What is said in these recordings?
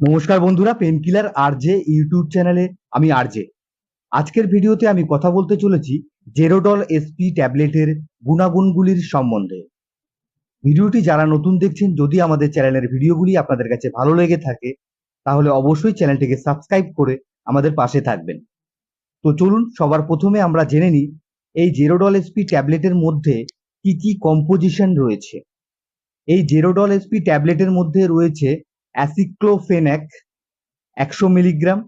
নমস্কার বন্ধুরা painkiller RJ YouTube চ্যানেলে আমি আরজে আজকের ভিডিওতে আমি কথা বলতে চলেছি জেরোডল এসপি ট্যাবলেটের গুণাগুণগুলির সম্বন্ধে। ভিডিওটি যারা নতুন দেখছেন, যদি আমাদের চ্যানেলের ভিডিওগুলি আপনাদের কাছে ভালো লেগে থাকে, তাহলে অবশ্যই চ্যানেলটিকে সাবস্ক্রাইব করে আমাদের পাশে থাকবেন। তো চলুন, সবার প্রথমে আমরা জেনে নিই, এই জেরোডল এসপি ট্যাবলেটের মধ্যে কি কি কম্পোজিশন রয়েছে? এই জেরোডল এসপি ট্যাবলেটের মধ্যে রয়েছে অ্যাসিক্লোফেন্যাক একশো মিলিগ্রাম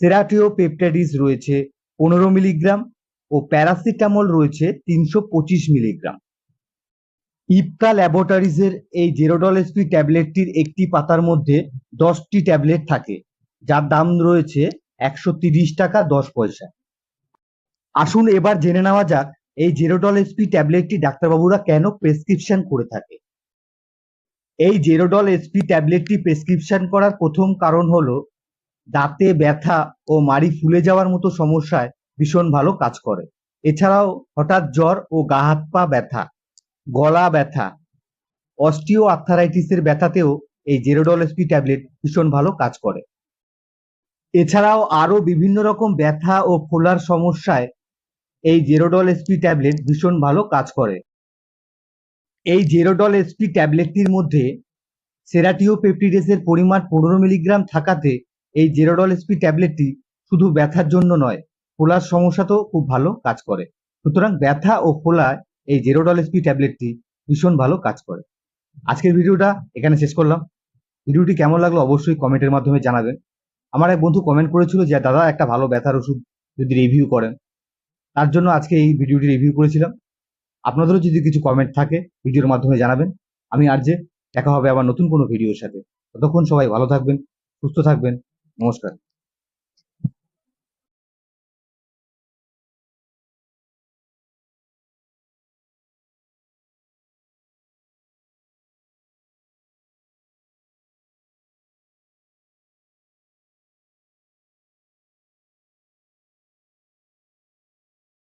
সেরাটিও পেপটাইডিস রয়েছে পনেরো মিলিগ্রাম ও প্যারাসিটামল রয়েছে তিনশো পঁচিশ মিলিগ্রাম। ইপকা ল্যাবরেটরিজের এই জেরোডল এসপি ট্যাবলেটটির একটি পাতার মধ্যে দশটি ট্যাবলেট থাকে, যার দাম রয়েছে একশো তিরিশ টাকা দশ পয়সা। আসুন এবার জেনে নেওয়া যাক, এই জেরোডল এসপি ট্যাবলেটটি ডাক্তারবাবুরা কেন প্রেসক্রিপশন করে থাকে? এই জেরোডল এসপি ট্যাবলেটটি প্রেসক্রিপশন করার প্রথম কারণ হলো, দাঁতে ব্যথা ও মাড়ি ফুলে যাওয়ার মতো সমস্যায় ভীষণ ভালো কাজ করে। এছাড়াও হঠাৎ জ্বর ও গা হাত পা ব্যথা, গলা ব্যথা অস্টিও আর্থারাইটিসের ব্যথাতেও এই জেরোডল এসপি ট্যাবলেট ভীষণ ভালো কাজ করে। এছাড়াও আরও বিভিন্ন রকম ব্যথা ও ফোলার সমস্যায় এই জেরোডল এসপি ট্যাবলেট ভীষণ ভালো কাজ করে। এই জেরোডল এসপি ট্যাবলেটটির মধ্যে সেরাটিও পেপটিডেসের পরিমাণ পনেরো মিলিগ্রাম থাকাতে এই জেরোডল এসপি ট্যাবলেটটি শুধু ব্যথার জন্য নয়, ফোলার সমস্যাতেও খুব ভালো কাজ করে। সুতরাং ব্যথা ও ফোলায় এই জেরোডল এসপি ট্যাবলেটটি ভীষণ ভালো কাজ করে। আজকের ভিডিওটা এখানে শেষ করলাম। ভিডিওটি কেমন লাগল অবশ্যই কমেন্টের মাধ্যমে জানাবেন। আমার এক বন্ধু কমেন্ট করেছিল যে, দাদা, একটা ভালো ব্যথার ওষুধ যদি রিভিউ করেন। তার জন্য আজকে এই ভিডিওটি রিভিউ করেছিলাম। আপনাদেরও যদি কিছু কমেন্ট থাকে, ভিডিওর মাধ্যমে জানাবেন। আমি আর যে, দেখা হবে আবার নতুন কোনো ভিডিওর সাথে। ততক্ষণ সবাই ভালো থাকবেন, সুস্থ থাকবেন। নমস্কার।